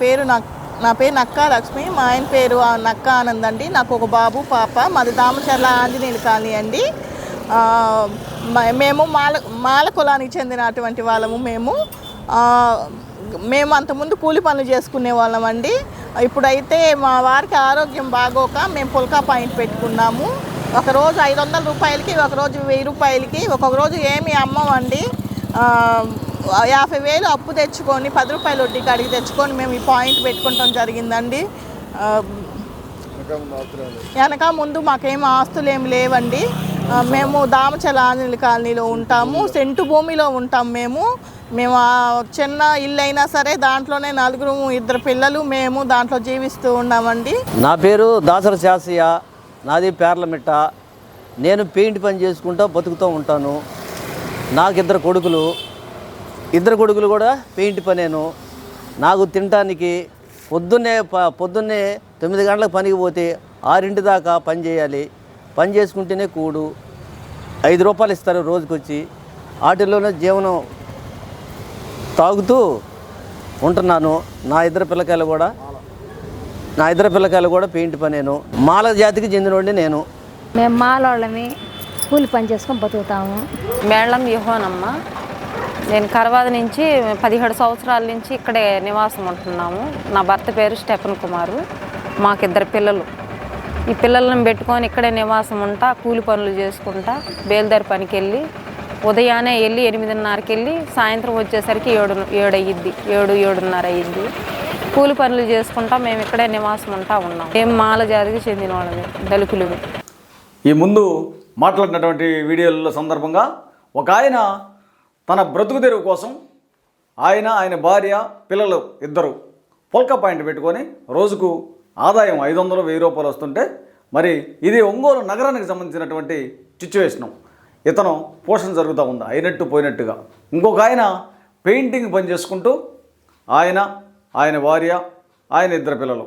పేరు నాకు నా పేరు నక్కా లక్ష్మి మా ఆయన పేరు నక్క నక్కా ఆనంద్ అండి. నాకు ఒక బాబు పాప. మాది దామచర్ల ఆంజనేయులు కాలనీ అండి. మ- మేము మాల మాల కులానికి చెందినటువంటి వాళ్ళము మేము. మేము అంతకుముందు కూలి పనులు చేసుకునే వాళ్ళం అండి. ఇప్పుడైతే మా వారికి ఆరోగ్యం బాగోక మేము పుల్కా పాయింట్ పెట్టుకున్నాము. ఒకరోజు ఐదు వందల రూపాయలకి ఒకరోజు వెయ్యి రూపాయలకి ఒక్కొక్క రోజు ఏమి అమ్మమండి యాభై వేలు అప్పు తెచ్చుకొని పది రూపాయలు వడ్డీ కాడికి తెచ్చుకొని మేము ఈ పాయింట్ పెట్టుకుంటాం జరిగిందండి. వెనక ముందు మాకేం ఆస్తులు ఏమి లేవండి. మేము దామచల ఆంజనేయుల కాలనీలో ఉంటాము సెంటు భూమిలో ఉంటాం మేము. మేము చిన్న ఇల్లు అయినా సరే దాంట్లోనే నలుగురు ఇద్దరు పిల్లలు మేము దాంట్లో జీవిస్తూ ఉన్నామండి. నా పేరు దాసర శాసయ్య నాది పేర్లమిట్ట. నేను పెయింట్ పని చేసుకుంటూ బతుకుతూ ఉంటాను. నాకు ఇద్దరు కొడుకులు. ఇద్దరు కొడుకులు కూడా పెయింట్ పనేను. నాకు తినటానికి పొద్దున్నే ప పొద్దున్నే తొమ్మిది గంటలకు పనికి పోతే ఆరింటి దాకా పని చేయాలి. పని చేసుకుంటేనే కూడు. ఐదు రూపాయలు ఇస్తారు రోజుకొచ్చి. వాటిల్లోనే జీవనం తాగుతూ ఉంటున్నాను. నా ఇద్దరు పిల్లకాయలు కూడా నా ఇద్దరు పిల్లకాయలు కూడా పెయింట్ పనేను. మాల జాతికి చెందినోడిని నేను. మేము మాలోళ్ళమి కూలి పని చేసుకొని బతుకుతాము. మేళం యుహోనమ్మ. నేను కరవాద నుంచి పదిహేడు సంవత్సరాల నుంచి ఇక్కడే నివాసం ఉంటున్నాము. నా భర్త పేరు స్టెఫన్ కుమారు. మాకిద్దరు పిల్లలు. ఈ పిల్లలను పెట్టుకొని ఇక్కడే నివాసం ఉంటా కూలి పనులు చేసుకుంటా బేల్దారి పనికి వెళ్ళి ఉదయాన్నే వెళ్ళి ఎనిమిదిన్నరకి వెళ్ళి సాయంత్రం వచ్చేసరికి ఏడు ఏడు అయ్యిద్ది ఏడు ఏడున్నర అయ్యిద్ది కూలి పనులు చేసుకుంటా మేము ఇక్కడే నివాసం ఉంటా ఉన్నాం. మేము మాల జాతికి చెందిన వాళ్ళమే దళితులు ఈ ముందు మాట్లాడినటువంటి వీడియోల సందర్భంగా ఒక ఆయన తన బ్రతుకు తెరువు కోసం ఆయన ఆయన భార్య పిల్లలు ఇద్దరు పొల్క పాయింట్ పెట్టుకొని రోజుకు ఆదాయం ఐదు వందలు వెయ్యి రూపాయలు వస్తుంటే మరి ఇది ఒంగోలు నగరానికి సంబంధించినటువంటి సిచ్యువేషను ఇతను పోషణ జరుగుతూ ఉంది అయినట్టు పోయినట్టుగా. ఇంకొక ఆయన పెయింటింగ్ పని చేసుకుంటూ ఆయన ఆయన భార్య ఆయన ఇద్దరు పిల్లలు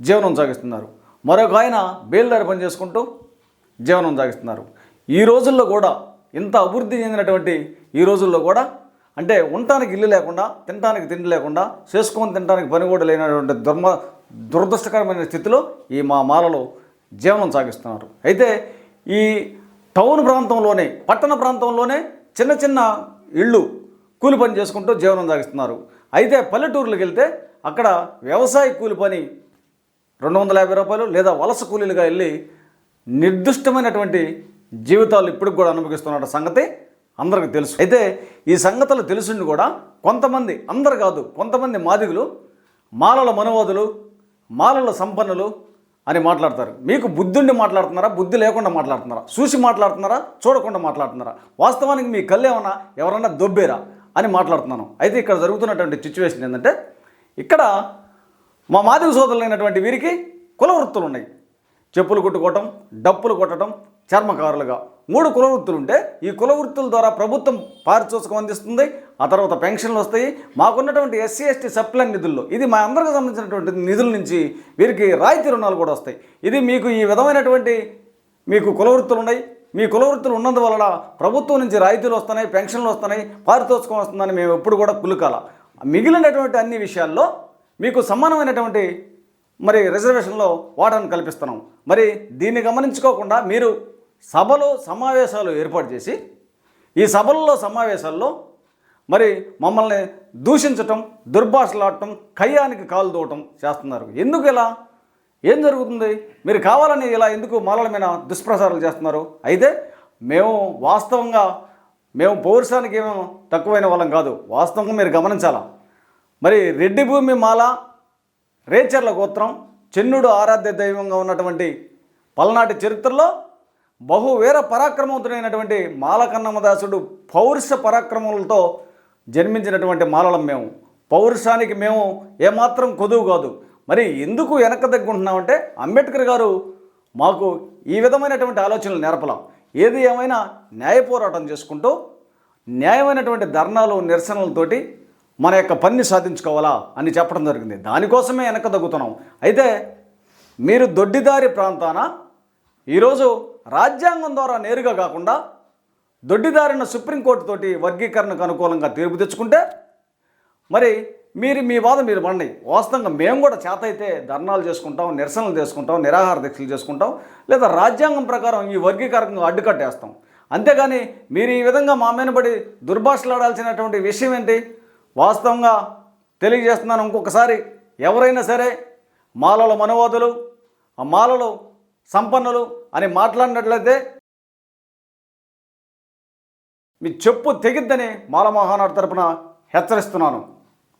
జీవనం సాగిస్తున్నారు. మరొక ఆయన బేల్దారి పని చేసుకుంటూ జీవనం సాగిస్తున్నారు. ఈ రోజుల్లో కూడా ఇంత అభివృద్ధి చెందినటువంటి ఈ రోజుల్లో కూడా అంటే ఉండటానికి ఇల్లు లేకుండా తినడానికి తిండి లేకుండా చేసుకొని తినడానికి పని కూడా లేనటువంటి దుర్మ దురదృష్టకరమైన స్థితిలో ఈ మా మాలలు జీవనం సాగిస్తున్నారు. అయితే ఈ టౌన్ ప్రాంతంలోనే పట్టణ ప్రాంతంలోనే చిన్న చిన్న ఇళ్ళు కూలి పని చేసుకుంటూ జీవనం సాగిస్తున్నారు. అయితే పల్లెటూర్లకు వెళ్తే అక్కడ వ్యవసాయ కూలి పని రెండు వందల యాభై రూపాయలు లేదా వలస కూలీలుగా వెళ్ళి నిర్దిష్టమైనటువంటి జీవితాలు ఇప్పటికి కూడా అనుభవిస్తున్న సంగతి అందరికీ తెలుసు. అయితే ఈ సంగతులు తెలుసుండి కూడా కొంతమంది అందరు కాదు కొంతమంది మాదిగులు మాలల మనవాదులు మాలల సంపన్నులు అని మాట్లాడతారు. మీకు బుద్ధుండి మాట్లాడుతున్నారా బుద్ధి లేకుండా మాట్లాడుతున్నారా చూసి మాట్లాడుతున్నారా చూడకుండా మాట్లాడుతున్నారా వాస్తవానికి మీ కళ్ళు ఏమన్నా ఎవరన్నా దొబ్బేరా అని మాట్లాడుతున్నాను. అయితే ఇక్కడ జరుగుతున్నటువంటి సిచ్యువేషన్ ఏంటంటే ఇక్కడ మా మాదిగ సోదరులైనటువంటి వీరికి కుల వృత్తులు ఉన్నాయి. చెప్పులు కుట్టుకోవటం డప్పులు కొట్టడం చర్మకారులుగా. మూడు కుల వృత్తులు ఉంటే ఈ కుల వృత్తుల ద్వారా ప్రభుత్వం పారితోషికం అందిస్తుంది ఆ తర్వాత పెన్షన్లు వస్తాయి. మాకున్నటువంటి ఎస్సీ ఎస్టీ సప్లైన్ నిధుల్లో ఇది మా అందరికి సంబంధించినటువంటి నిధుల నుంచి వీరికి రాయితీ రుణాలు కూడా వస్తాయి. ఇది మీకు ఈ విధమైనటువంటి మీకు కుల వృత్తులు ఉన్నాయి. మీ కుల వృత్తులు ఉన్నందువలన ప్రభుత్వం నుంచి రాయితీలు వస్తున్నాయి పెన్షన్లు వస్తున్నాయి పారితోషికం వస్తుందని మేము ఎప్పుడు కూడా కులుకాల. మిగిలినటువంటి అన్ని విషయాల్లో మీకు సమానమైనటువంటి మరి రిజర్వేషన్లో వాటాను కల్పిస్తున్నాం. మరి దీన్ని గమనించుకోకుండా మీరు సభలు సమావేశాలు ఏర్పాటు చేసి ఈ సభల్లో సమావేశాల్లో మరి మమ్మల్ని దూషించటం దుర్భాషలాడటం కయ్యానికి కాలు దూవటం చేస్తున్నారు. ఎందుకు ఇలా? ఏం జరుగుతుంది? మీరు కావాలని ఇలా ఎందుకు మాలల మీద దుష్ప్రచారాలు చేస్తున్నారు? అయితే మేము వాస్తవంగా మేము పౌరుషానికి ఏమో తక్కువైన వాళ్ళం కాదు. వాస్తవంగా మీరు గమనించాలా? మరి రెడ్డి భూమి మాల రేచర్ల గోత్రం చెన్నుడు ఆరాధ్య దైవంగా ఉన్నటువంటి పల్నాటి చరిత్రలో బహువీర పరాక్రమవంతుడైనటువంటి మాలకన్నమదాసుడు పౌరుష పరాక్రమములతో జన్మించినటువంటి మాలలం మేము. పౌరుషానికి మేము ఏమాత్రం కొదువు కాదు. మరి ఎందుకు వెనక తగ్గుంటున్నామంటే అంబేద్కర్ గారు మాకు ఈ విధమైనటువంటి ఆలోచనలు నేర్పలాం. ఏది ఏమైనా న్యాయ పోరాటం చేసుకుంటూ న్యాయమైనటువంటి ధర్నాలు నిరసనలతోటి మన యొక్క పనిని సాధించుకోవాలా అని చెప్పడం జరిగింది. దానికోసమే వెనక తగ్గుతున్నాం. అయితే మీరు దొడ్డిదారి ప్రాంతాన ఈరోజు రాజ్యాంగం ద్వారా నేరుగా కాకుండా దొడ్డిదారిన సుప్రీంకోర్టుతోటి వర్గీకరణకు అనుకూలంగా తీర్పు తెచ్చుకుంటే మరి మీరు మీ బాధ మీరు పండి వాస్తవంగా మేము కూడా చేత అయితే ధర్నాలు చేసుకుంటాం నిరసనలు చేసుకుంటాం నిరాహార దీక్షలు చేసుకుంటాం లేదా రాజ్యాంగం ప్రకారం ఈ వర్గీకరణకు అడ్డుకట్టేస్తాం అంతేగాని మీరు ఈ విధంగా మా మీద పడి దుర్భాషలాడాల్సినటువంటి విషయం ఏంటి? వాస్తవంగా తెలియజేస్తున్నాను ఇంకొకసారి. ఎవరైనా సరే మాలల మనవాదులు ఆ మాలలు సంపన్నులు అని మాట్లాడినట్లయితే మీ చెప్పు తెగిద్దని మాలమోహన్ తరపున హెచ్చరిస్తున్నాను.